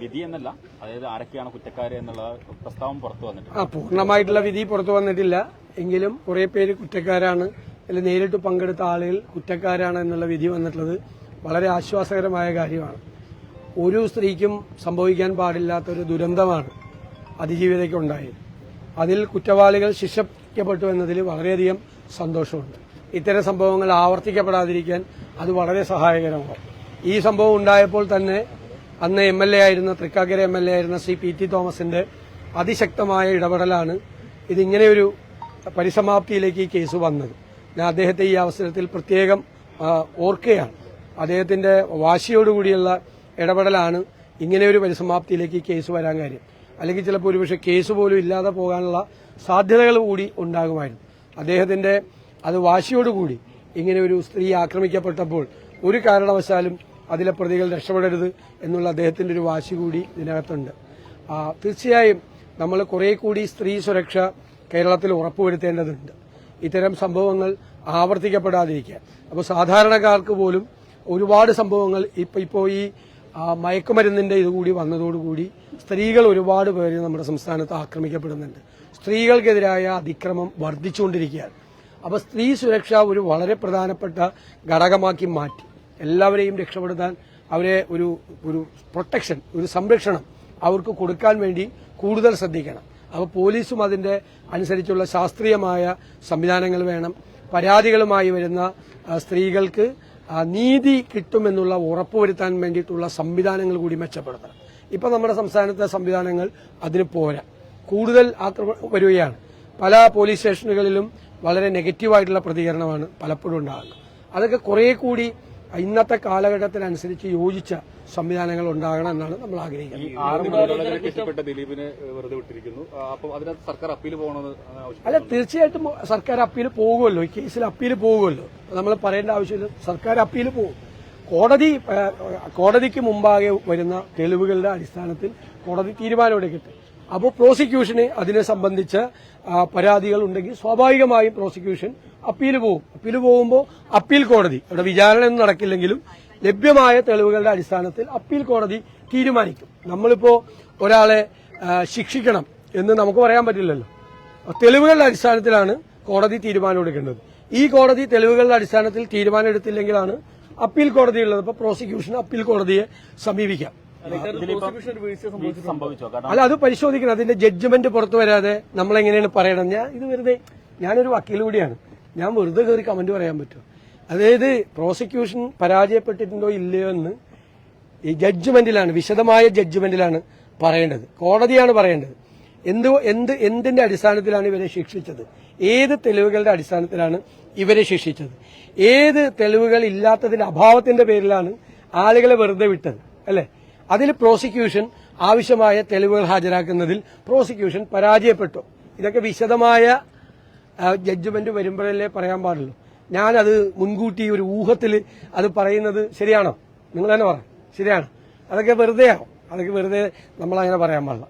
വിധി എന്നല്ല അതായത് ആരൊക്കെയാണ് കുറ്റക്കാര് എന്നുള്ള പ്രസ്താവം പുറത്തു വന്നിട്ടുണ്ട്. ആ പൂർണമായിട്ടുള്ള വിധി പുറത്തു വന്നിട്ടില്ല. എങ്കിലും കുറെ പേര് കുറ്റക്കാരാണ്. അല്ലെങ്കിൽ നേരിട്ട് പങ്കെടുത്ത ആളുകൾ കുറ്റക്കാരാണ് എന്നുള്ള വിധി വന്നിട്ടുള്ളത് വളരെ ആശ്വാസകരമായ കാര്യമാണ്. ഒരു സ്ത്രീക്കും സംഭവിക്കാൻ പാടില്ലാത്ത ഒരു ദുരന്തമാണ് അതിജീവിതയ്ക്ക് ഉണ്ടായത്. അതിൽ കുറ്റവാളികൾ ശിക്ഷിക്കപ്പെട്ടു എന്നതിൽ വളരെയധികം സന്തോഷമുണ്ട്. ഇത്തരം സംഭവങ്ങൾ ആവർത്തിക്കപ്പെടാതിരിക്കാൻ അത് വളരെ സഹായകരമാകും ഈ സംഭവം ഉണ്ടായപ്പോൾ തന്നെ അന്ന് എം എൽ എ ആയിരുന്ന തൃക്കാക്കര എം എൽ എ ആയിരുന്ന ശ്രീ പി ടി തോമസിന്റെ അതിശക്തമായ ഇടപെടലാണ് ഇതിങ്ങനെയൊരു പരിസമാപ്തിയിലേക്ക് ഈ കേസ് വന്നത്. ഞാൻ അദ്ദേഹത്തെ ഈ അവസരത്തിൽ പ്രത്യേകം ഓർക്കുകയാണ്. അദ്ദേഹത്തിന്റെ വാശിയോടുകൂടിയുള്ള ഇടപെടലാണ് ഇങ്ങനെയൊരു പരിസമാപ്തിയിലേക്ക് ഈ കേസ് വരാൻ കാര്യം. അല്ലെങ്കിൽ ചിലപ്പോൾ ഒരുപക്ഷെ കേസ് പോലും ഇല്ലാതെ പോകാനുള്ള സാധ്യതകൾ കൂടി ഉണ്ടാകുമായിരുന്നു. അദ്ദേഹത്തിന്റെ അത് വാശിയോടുകൂടി ഇങ്ങനെ ഒരു സ്ത്രീ ആക്രമിക്കപ്പെട്ടപ്പോൾ ഒരു കാരണവശാലും അതിലെ പ്രതികൾ രക്ഷപ്പെടരുത് എന്നുള്ള അദ്ദേഹത്തിന്റെ ഒരു വാശി കൂടി ഇതിനകത്തുണ്ട്. തീർച്ചയായും നമ്മൾ കുറെ കൂടി സ്ത്രീ സുരക്ഷ കേരളത്തിൽ ഉറപ്പുവരുത്തേണ്ടതുണ്ട്. ഇത്തരം സംഭവങ്ങൾ ആവർത്തിക്കപ്പെടാതിരിക്കാൻ. അപ്പോൾ സാധാരണക്കാർക്ക് പോലും ഒരുപാട് സംഭവങ്ങൾ ഇപ്പോൾ ഇപ്പോൾ ഈ മയക്കുമരുന്നിന്റെ ഇതുകൂടി വന്നതോടുകൂടി സ്ത്രീകൾ ഒരുപാട് പേര് നമ്മുടെ സംസ്ഥാനത്ത് ആക്രമിക്കപ്പെടുന്നുണ്ട്. സ്ത്രീകൾക്കെതിരായ അതിക്രമം വർദ്ധിച്ചുകൊണ്ടിരിക്കുകയാണ്. അപ്പോൾ സ്ത്രീ സുരക്ഷ ഒരു വളരെ പ്രധാനപ്പെട്ട ഘടകമാക്കി മാറ്റി. എല്ലാവരെയും രക്ഷപ്പെടുത്താൻ അവരെ ഒരു ഒരു പ്രൊട്ടക്ഷൻ ഒരു സംരക്ഷണം അവർക്ക് കൊടുക്കാൻ വേണ്ടി കൂടുതൽ ശ്രദ്ധിക്കണം. അപ്പോൾ പോലീസും അതിന്റെ അനുസരിച്ചുള്ള ശാസ്ത്രീയമായ സംവിധാനങ്ങൾ വേണം. പരാതികളുമായി വരുന്ന സ്ത്രീകൾക്ക് നീതി കിട്ടുമെന്നുള്ള ഉറപ്പുവരുത്താൻ വേണ്ടിയിട്ടുള്ള സംവിധാനങ്ങൾ കൂടി മെച്ചപ്പെടുത്തണം. ഇപ്പൊ നമ്മുടെ സംസ്ഥാനത്തെ സംവിധാനങ്ങൾ അതിന് പോരാ. കൂടുതൽ ആക്രമണം വരികയാണ്. പല പോലീസ് സ്റ്റേഷനുകളിലും വളരെ നെഗറ്റീവായിട്ടുള്ള പ്രതികരണമാണ് പലപ്പോഴും ഉണ്ടാകുന്നത്. അതൊക്കെ കുറെ കൂടി ഇന്നത്തെ കാലഘട്ടത്തിനനുസരിച്ച് യോജിച്ച സംവിധാനങ്ങൾ ഉണ്ടാകണം എന്നാണ് നമ്മൾ ആഗ്രഹിക്കുന്നത്. ദിലീപിനെ വെറുതെ വിട്ടിരിക്കുന്നു. അപ്പോൾ അതിനകത്ത് സർക്കാർ അപ്പീൽ പോകണമെന്ന് അല്ല തീർച്ചയായിട്ടും സർക്കാർ അപ്പീൽ പോകുമല്ലോ. ഈ കേസിൽ അപ്പീൽ പോകുമല്ലോ. നമ്മൾ പറയേണ്ട ആവശ്യമില്ല. സർക്കാർ അപ്പീൽ പോകും. കോടതി കോടതിക്ക് മുമ്പാകെ വരുന്ന തെളിവുകളുടെ അടിസ്ഥാനത്തിൽ കോടതി തീരുമാനമെടുക്കട്ടെ അപ്പോൾ പ്രോസിക്യൂഷന് അതിനെ സംബന്ധിച്ച പരാതികൾ ഉണ്ടെങ്കിൽ സ്വാഭാവികമായും പ്രോസിക്യൂഷൻ അപ്പീൽ പോകും അപ്പീൽ പോകുമ്പോൾ അപ്പീൽ കോടതി അവിടെ വിചാരണയൊന്നും നടക്കില്ലെങ്കിലും ലഭ്യമായ തെളിവുകളുടെ അടിസ്ഥാനത്തിൽ അപ്പീൽ കോടതി തീരുമാനിക്കും. നമ്മളിപ്പോൾ ഒരാളെ ശിക്ഷിക്കണം എന്ന് നമുക്ക് പറയാൻ പറ്റില്ലല്ലോ. തെളിവുകളുടെ അടിസ്ഥാനത്തിലാണ് കോടതി തീരുമാനം എടുക്കേണ്ടത്. ഈ കോടതി തെളിവുകളുടെ അടിസ്ഥാനത്തിൽ തീരുമാനം എടുത്തില്ലെങ്കിലാണ് അപ്പീൽ കോടതിയുള്ളത്. അപ്പോൾ പ്രോസിക്യൂഷൻ അപ്പീൽ കോടതിയെ സമീപിക്കാം. ദിലീപ് വീഴ്ച സംഭവിച്ചോ? കാരണം അല്ല അത് പരിശോധിക്കണം. അതിന്റെ ജഡ്ജ്മെന്റ് പുറത്തു വരാതെ നമ്മൾ എങ്ങനെയാണ് പറയണം? ഞാൻ ഇത് വെറുതെ ഞാനൊരു വക്കീൽ കൂടിയാണ്. ഞാൻ വെറുതെ കയറി കമന്റ് പറയാൻ പറ്റും അതായത് പ്രോസിക്യൂഷൻ പരാജയപ്പെട്ടിട്ടുണ്ടോ ഇല്ലയോ എന്ന് ഈ ജഡ്ജ്മെന്റിലാണ് വിശദമായ ജഡ്ജ്മെന്റിലാണ് പറയേണ്ടത്. കോടതിയാണ് പറയേണ്ടത്. എന്ത് എന്ത് എന്തിന്റെ അടിസ്ഥാനത്തിലാണ് ഇവരെ ശിക്ഷിച്ചത്? ഏത് തെളിവുകളുടെ അടിസ്ഥാനത്തിലാണ് ഇവരെ ശിക്ഷിച്ചത്? ഏത് തെളിവുകൾ ഇല്ലാത്തതിന്റെ അഭാവത്തിന്റെ പേരിലാണ് ആളുകളെ വെറുതെ വിട്ടത് അല്ലെ? അതിൽ പ്രോസിക്യൂഷൻ ആവശ്യമായ തെളിവുകൾ ഹാജരാക്കുന്നതിൽ പ്രോസിക്യൂഷൻ പരാജയപ്പെട്ടു. ഇതൊക്കെ വിശദമായ ജഡ്ജ്മെന്റ് വരുമ്പോഴല്ലേ പറയാൻ പാടുള്ളൂ. ഞാനത് മുൻകൂട്ടി ഒരു ഊഹത്തിൽ അത് പറയുന്നത് ശരിയാണോ? നിങ്ങൾ തന്നെ പറ. ശരിയാണ്. അതൊക്കെ വെറുതെയാവും. അതൊക്കെ വെറുതെ നമ്മളങ്ങനെ പറയാൻ പാടില്ല.